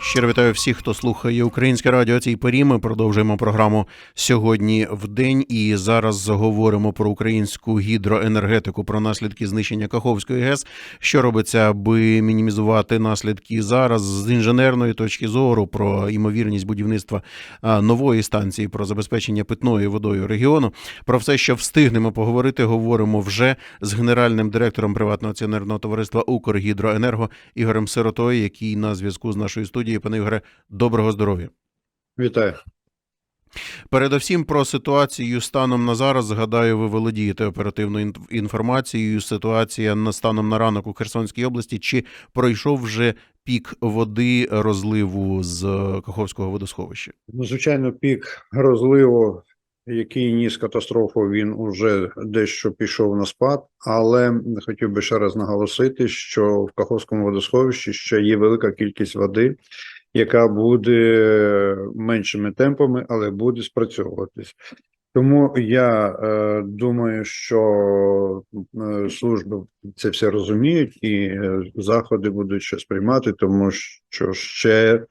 Щиро вітаю всіх, хто слухає українське радіо. Цій порі ми продовжуємо програму сьогодні в день. І зараз говоримо про українську гідроенергетику, про наслідки знищення Каховської ГЕС. Що робиться, аби мінімізувати наслідки зараз з інженерної точки зору, про ймовірність будівництва нової станції, про забезпечення питною водою регіону. Про все, що встигнемо поговорити, говоримо вже з генеральним директором приватного акціонерного товариства Укргідроенерго Ігорем Сиротою, який на зв'язку з нашою студією. Пане Ігоре, доброго здоров'я. Вітаю. Передовсім про ситуацію станом на зараз. Згадаю, ви володієте оперативною ін- інформацією. Ситуація на станом на ранок у Херсонській області. Чи пройшов вже пік води розливу з е, Каховського водосховища? Ну, Звичайно, пік розливу, який ніс катастрофу, він уже дещо пішов на спад, але хотів би ще раз наголосити, що в Каховському водосховищі ще є велика кількість води, яка буде меншими темпами, але буде спрацьовуватись. Тому я е, думаю, що е, служби це все розуміють і е, заходи будуть ще сприймати, тому що ще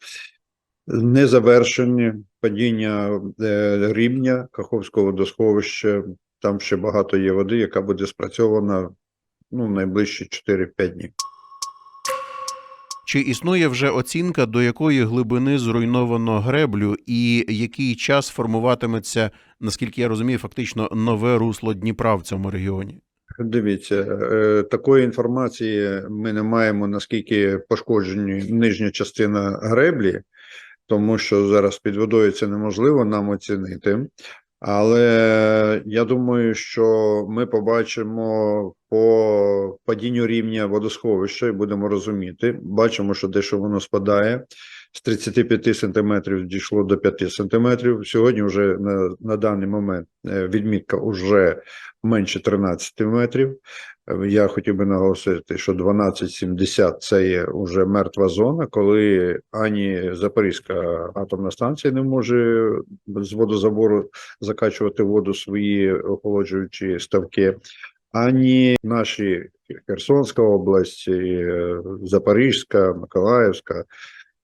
не завершені падіння е, рівня Каховського водосховища. Там ще багато є води, яка буде спрацьована ну, найближчі 4-5 днів. Чи існує вже оцінка, до якої глибини зруйновано греблю, і який час формуватиметься, наскільки я розумію, фактично нове русло Дніпра в цьому регіоні? Дивіться, е, такої інформації ми не маємо, наскільки пошкоджені нижня частина греблі, тому що зараз під водою це неможливо нам оцінити. Але я думаю, що ми побачимо по падінню рівня водосховища і будемо розуміти. Бачимо, що дещо воно спадає. З 35 сантиметрів дійшло до 5 сантиметрів. Сьогодні вже на, на даний момент е, відмітка вже менше 13 метрів. Е, Я хотів би наголосити, що 12,70 це є вже мертва зона, коли ані Запорізька атомна станція не може з водозабору закачувати воду свої охолоджуючі ставки, ані наші Херсонська область, е, Запорізька, Миколаївська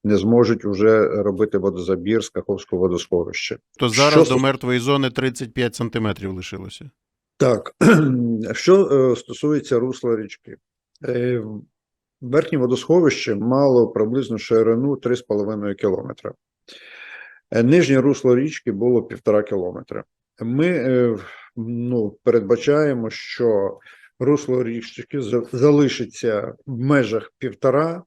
не зможуть вже робити водозабір з Каховського водосховища. То зараз Що до мертвої зони 35 сантиметрів лишилося. Так, що е, стосується русла річки, Е, верхнє водосховище мало приблизно ширину 3,5 кілометра. Е, Нижнє русло річки було 1,5 кілометра. Ми е, ну, передбачаємо, що русло річки залишиться в межах 1,5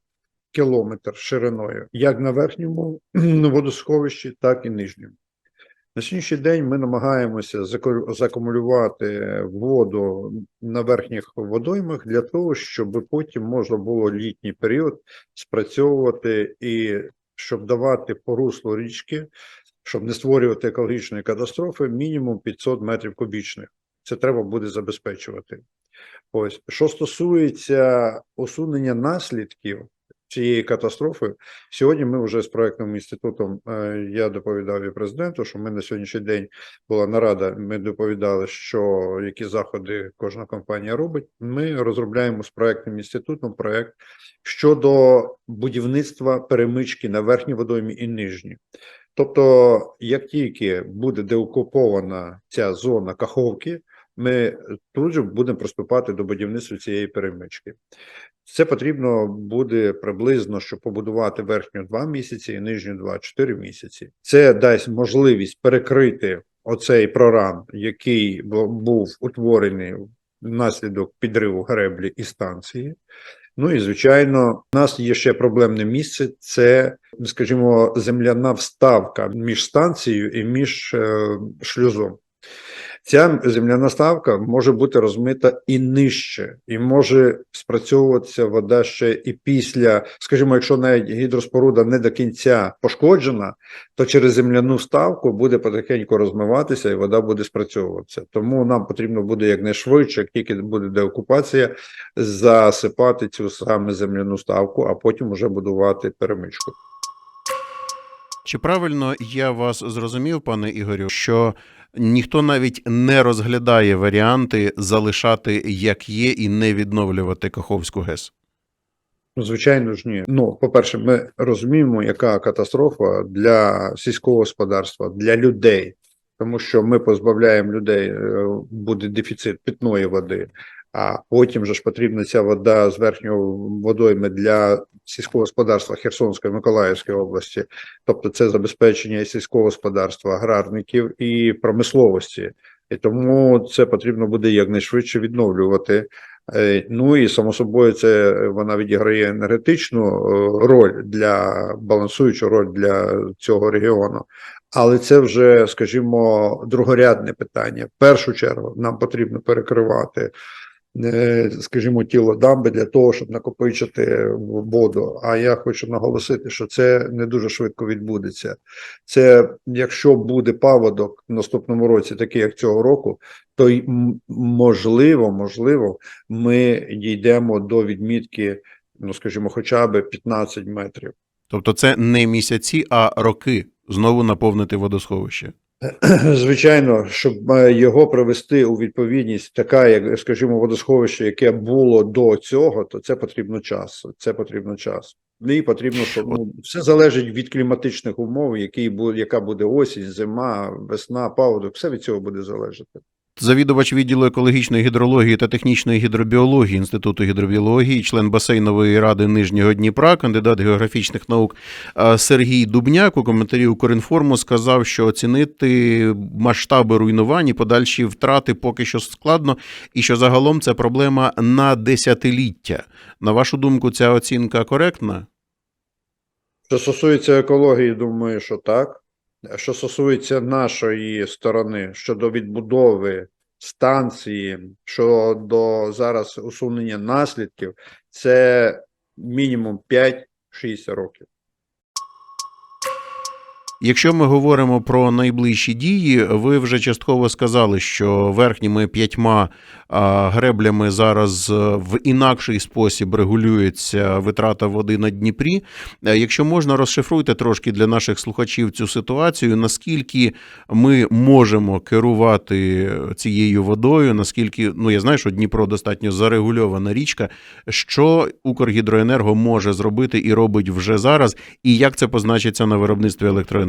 кілометр шириною, як на верхньому водосховищі, так і нижньому. На сьогоднішній день ми намагаємося закумулювати воду на верхніх водоймах для того, щоб потім можна було літній період спрацьовувати і щоб давати по руслу річки, щоб не створювати екологічної катастрофи, мінімум 500 метрів кубічних. Це треба буде забезпечувати. Ось що стосується усунення наслідків цієї катастрофи, Сьогодні ми вже з проектним інститутом е, я доповідав і президенту, що ми на сьогоднішній день була нарада. Ми доповідали, що які заходи кожна компанія робить. Ми розробляємо з проектним інститутом проект щодо будівництва перемички на верхній водоймі і нижній. Тобто, як тільки буде деокупована ця зона каховки, ми тут же будемо приступати до будівництва цієї перемички. Це потрібно буде приблизно, щоб побудувати верхню 2 місяці і нижню 2-4 місяці. Це дасть можливість перекрити оцей проран, який був утворений внаслідок підриву греблі і станції. Ну і звичайно, у нас є ще проблемне місце: це, скажімо, земляна вставка між станцією і між е, шлюзом. Ця земляна ставка може бути розмита і нижче, і може спрацьовуватися вода ще і після, скажімо, якщо навіть гідроспоруда не до кінця пошкоджена, то через земляну ставку буде потихеньку розмиватися і вода буде спрацьовуватися. Тому нам потрібно буде якнайшвидше, як тільки буде деокупація, засипати цю саме земляну ставку, а потім вже будувати перемичку. Чи правильно я вас зрозумів, пане Ігорю, що ніхто навіть не розглядає варіанти залишати як є і не відновлювати Каховську ГЕС? Ну, звичайно ж, ні. Ну, по-перше, ми розуміємо, яка катастрофа для сільського господарства, для людей, тому що ми позбавляємо людей, е, буде дефіцит питної води, а потім же ж потрібна ця вода з верхнього водойми для сільського господарства Херсонської Миколаївської області. Тобто, це забезпечення і сільського господарства, аграрників і промисловості. І тому це потрібно буде якнайшвидше відновлювати. Е, Ну і само собою, це вона відіграє енергетичну е, роль для балансуючу роль для цього регіону. Але це вже, скажімо, другорядне питання. В першу чергу нам потрібно перекривати, скажімо, тіло дамби для того, щоб накопичити воду. А я хочу наголосити, що це не дуже швидко відбудеться. Це якщо буде паводок в наступному році, такий як цього року, то можливо, можливо, ми дійдемо до відмітки, ну скажімо, хоча б 15 метрів. Тобто, це не місяці, а роки знову наповнити водосховище. Звичайно, щоб е, його привести у відповідність, така як, скажімо, водосховище, яке було до цього, то це потрібно час. Це потрібно час. І потрібно, щоб ну, все залежить від кліматичних умов, які буде, яка буде осінь, зима, весна, паводок, все від цього буде залежати. Завідувач відділу екологічної гідрології та технічної гідробіології Інституту гідробіології, член басейнової ради Нижнього Дніпра, кандидат географічних наук е, Сергій Дубняк у коментарі Укрінформу сказав, що оцінити масштаби руйнувань і подальші втрати поки що складно, і що загалом це проблема на десятиліття. На вашу думку, ця оцінка коректна? Що стосується екології, думаю, що так. Що стосується нашої сторони щодо відбудови станції, щодо зараз усунення наслідків, це мінімум 5-6 років. Якщо ми говоримо про найближчі дії, ви вже частково сказали, що верхніми п'ятьма греблями зараз е, в інакший спосіб регулюється витрата води на Дніпрі. Е, Якщо можна, розшифруйте трошки для наших слухачів цю ситуацію, наскільки ми можемо керувати цією водою, наскільки ну я знаю, що Дніпро достатньо зарегульована річка. Що Укргідроенерго може зробити і робить вже зараз, і як це позначиться на виробництві електроенергії?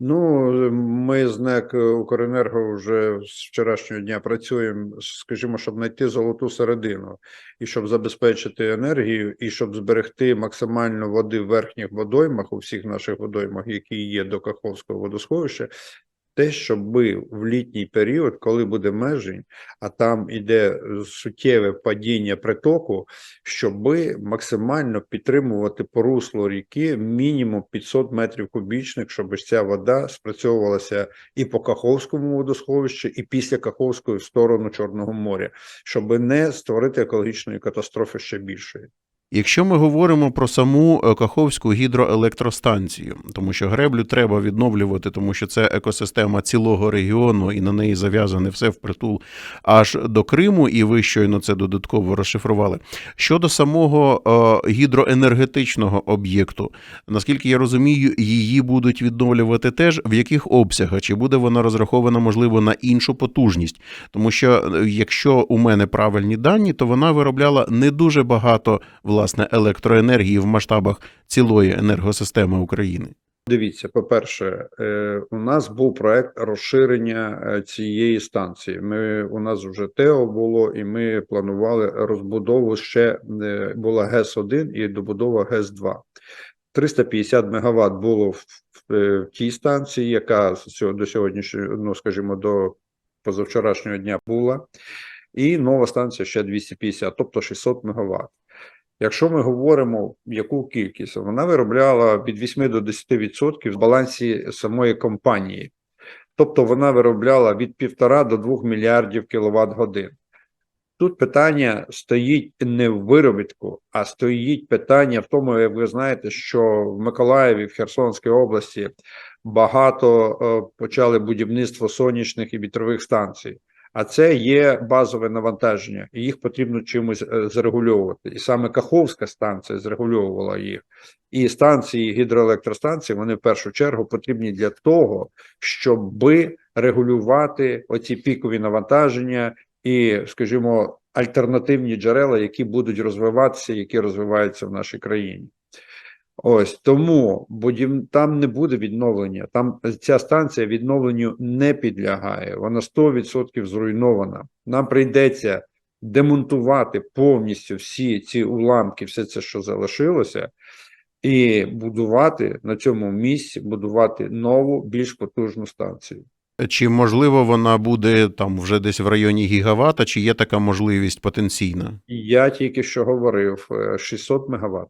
Ну, ми з НЕК Укренерго вже з вчорашнього дня працюємо, скажімо, щоб знайти золоту середину і щоб забезпечити енергію, і щоб зберегти максимально води в верхніх водоймах, у всіх наших водоймах, які є до Каховського водосховища. Те, щоб в літній період, коли буде межень, а там іде суттєве падіння притоку, щоб максимально підтримувати по руслу ріки мінімум 500 метрів кубічних, щоб ця вода спрацьовувалася і по Каховському водосховищу, і після Каховської в сторону Чорного моря, щоб не створити екологічної катастрофи ще більшої. Якщо ми говоримо про саму е, Каховську гідроелектростанцію, тому що греблю треба відновлювати, тому що це екосистема цілого регіону, і на неї зав'язане все впритул аж до Криму, і ви щойно це додатково розшифрували. Щодо самого е, гідроенергетичного об'єкту, наскільки я розумію, її будуть відновлювати теж в яких обсягах? Чи буде вона розрахована, можливо, на іншу потужність? Тому що е, якщо у мене правильні дані, то вона виробляла не дуже багато власне електроенергії в масштабах цілої енергосистеми України. Дивіться, по-перше, е, у нас був проект розширення е, цієї станції. Ми у нас вже ТЕО було, і ми планували розбудову ще е, була ГЕС 1 і добудова ГЕС 2 350 мегаватт було в, в, в тій станції, яка до сьогоднішнього, ну скажімо, до позавчорашнього дня була, і нова станція ще 250, тобто 600 мегаватт. Якщо ми говоримо, яку кількість, вона виробляла від 8 до 10% в балансі самої компанії. Тобто вона виробляла від 1,5 до 2 мільярдів кіловат годин. Тут питання стоїть не в виробітку, а стоїть питання в тому, як ви знаєте, що в Миколаєві, в Херсонській області багато е, почали будівництво сонячних і вітрових станцій. А це є базове навантаження, і їх потрібно чимось е, зрегульовувати. І саме Каховська станція зрегульовувала їх. І станції гідроелектростанції вони в першу чергу потрібні для того, щоб регулювати оці пікові навантаження і, скажімо, альтернативні джерела, які будуть розвиватися, які розвиваються в нашій країні. Ось тому будів... там не буде відновлення. Там ця станція відновленню не підлягає. Вона 100% зруйнована. Нам прийдеться демонтувати повністю всі ці уламки, все це, що залишилося, і будувати на цьому місці, будувати нову, більш потужну станцію. Чи можливо вона буде там вже десь в районі гігавата, чи є така можливість потенційна? Я тільки що говорив: е, 600 мегаватт.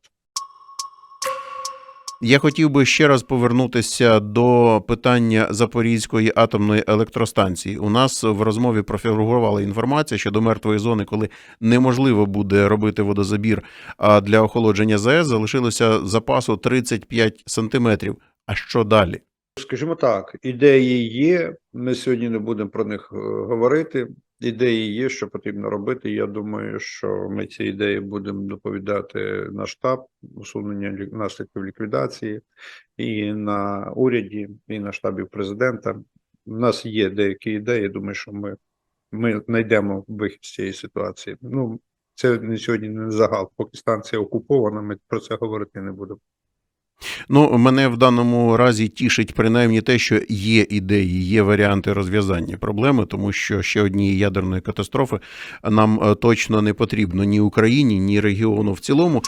Я хотів би ще раз повернутися до питання Запорізької атомної електростанції. У нас в розмові профігурувала інформація щодо мертвої зони, коли неможливо буде робити водозабір а для охолодження ЗАЕС, залишилося запасу 35 сантиметрів. А що далі? Скажімо так, ідеї є. Ми сьогодні не будемо про них е, говорити. Ідеї є, що потрібно робити. Я думаю, що ми ці ідеї будемо доповідати на штаб усунення лі- наслідків ліквідації і на уряді, і на штабі президента. У нас є деякі ідеї. Думаю, що ми, ми знайдемо вихід з цієї ситуації. Ну, це не сьогодні не загал. Поки станція окупована, ми про це говорити не будемо. Ну, мене в даному разі тішить принаймні те, що є ідеї, є варіанти розв'язання проблеми, тому що ще однієї ядерної катастрофи нам е, точно не потрібно ні Україні, ні регіону в цілому.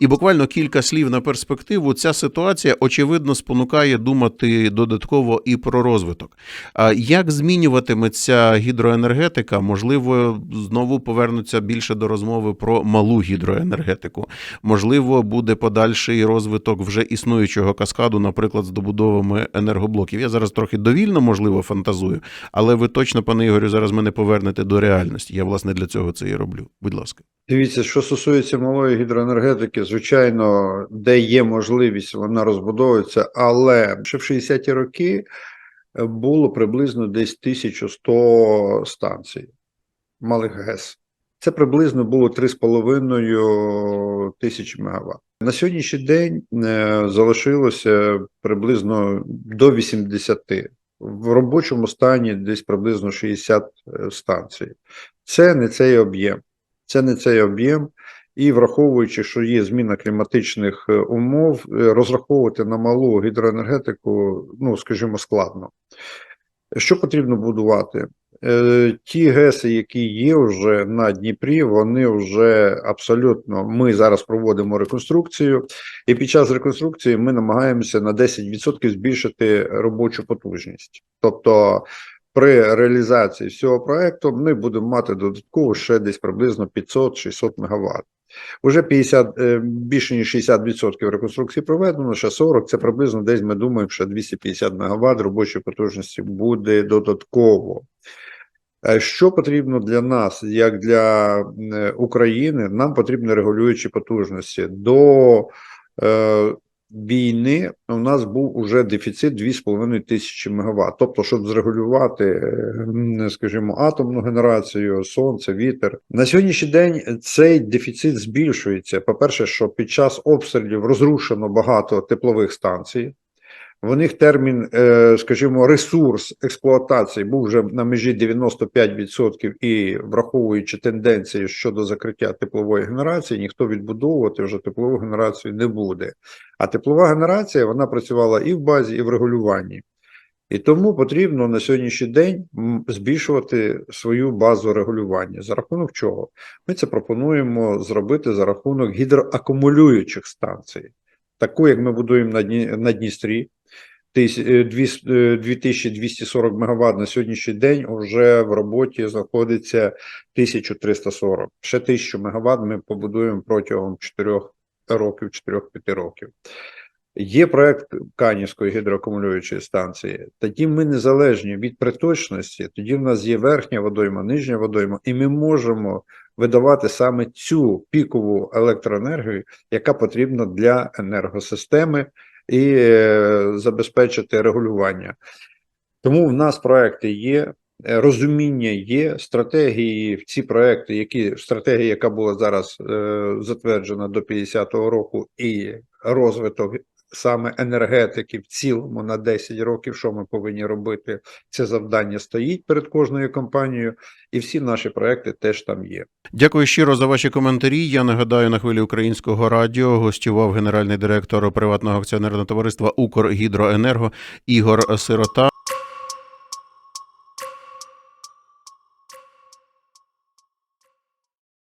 І буквально кілька слів на перспективу. Ця ситуація очевидно спонукає думати додатково і про розвиток. А як змінюватиметься гідроенергетика? Можливо, знову повернуться більше до розмови про малу гідроенергетику. Можливо, буде подальший розвиток вже існуючого каскаду, наприклад, з добудовами енергоблоків. Я зараз трохи довільно, можливо, фантазую, але ви точно, пане Ігорю, зараз мене повернете до реальності. Я власне для цього це і роблю. Будь ласка. Дивіться, що стосується малої гідроенергетики, звичайно, де є можливість, вона розбудовується, але ще в 60-ті роки е, було приблизно десь 1100 станцій малих ГЕС. Це приблизно було 3,5 тисячі мегаватт. На сьогоднішній день е, залишилося приблизно до 80. В робочому стані десь приблизно 60 станцій. Це не цей об'єм. Це не цей об'єм, і враховуючи, що є зміна кліматичних е, умов, е, розраховувати на малу гідроенергетику, ну скажімо, складно. Що потрібно будувати? Е, Ті ГЕСи, які є вже на Дніпрі, вони вже абсолютно. Ми зараз проводимо реконструкцію, і під час реконструкції ми намагаємося на 10% збільшити робочу потужність. Тобто при реалізації всього проекту ми будемо мати додатково ще десь приблизно 500-600 МВт. Уже 50, е, більше ніж 60% реконструкції проведено, ще 40, це приблизно десь ми думаємо, що 250 МВт робочої потужності буде додатково. Е, Що потрібно для нас, як для е, України, нам потрібні регулюючі потужності. До війни у нас був уже дефіцит 2,5 тисячі мегаватт. Тобто, щоб зрегулювати, е, скажімо, атомну генерацію, сонце, вітер. На сьогоднішній день цей дефіцит збільшується. По-перше, що під час обстрілів розрушено багато теплових станцій. В них термін, е, скажімо, ресурс експлуатації був вже на межі 95% і враховуючи тенденції щодо закриття теплової генерації, ніхто відбудовувати вже теплову генерацію не буде. А теплова генерація вона працювала і в базі, і в регулюванні. І тому потрібно на сьогоднішній день збільшувати свою базу регулювання. За рахунок чого? Ми це пропонуємо зробити за рахунок гідроакумулюючих станцій, таку, як ми будуємо на Дністрі. 2240 МВт на сьогоднішній день вже в роботі знаходиться 1340. Ще 1000 МВт ми побудуємо протягом 4 років, 4-5 років. Є проект Канівської гідроакумулюючої станції. Тоді ми незалежні від приточності, тоді в нас є верхня водойма, нижня водойма, і ми можемо видавати саме цю пікову електроенергію, яка потрібна для енергосистеми і е, забезпечити регулювання. Тому в нас проекти є, е, розуміння є, стратегії в ці проекти, які стратегія, яка була зараз е, затверджена до 50-го року, і розвиток саме енергетики в цілому на 10 років, що ми повинні робити. Це завдання стоїть перед кожною компанією, і всі наші проекти теж там є. Дякую щиро за ваші коментарі. Я нагадаю, на хвилі українського радіо гостював генеральний директор приватного акціонерного товариства Укргідроенерго Ігор Сирота.